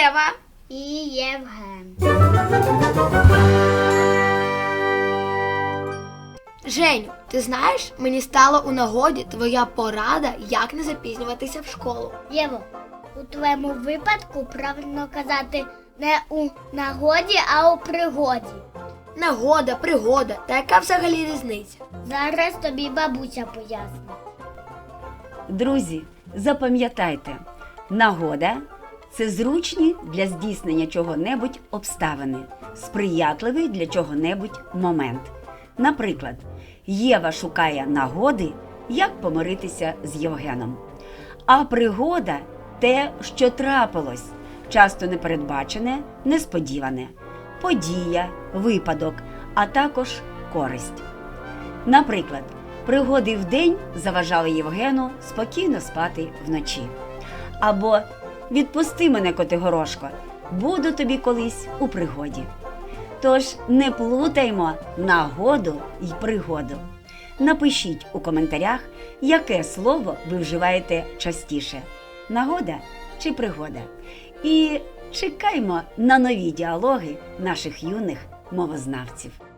Єва. І Євген. Женю, ти знаєш, мені стала у нагоді твоя порада, як не запізнюватися в школу. Єво, у твоєму випадку правильно казати не у нагоді, а у пригоді. Нагода, пригода, та яка взагалі різниця? Зараз тобі бабуся пояснить. Друзі, запам'ятайте, нагода це зручні для здійснення чого-небудь обставини, сприятливий для чого-небудь момент. Наприклад, Єва шукає нагоди, як помиритися з Євгеном. А пригода те, що трапилось, часто непередбачене, несподіване, подія, випадок, а також користь. Наприклад, пригоди вдень заважали Євгену спокійно спати вночі. Або відпусти мене, Котигорошко, буду тобі колись у пригоді. Тож не плутаймо нагоду й пригоду. Напишіть у коментарях, яке слово ви вживаєте частіше: нагода чи пригода. І чекаймо на нові діалоги наших юних мовознавців.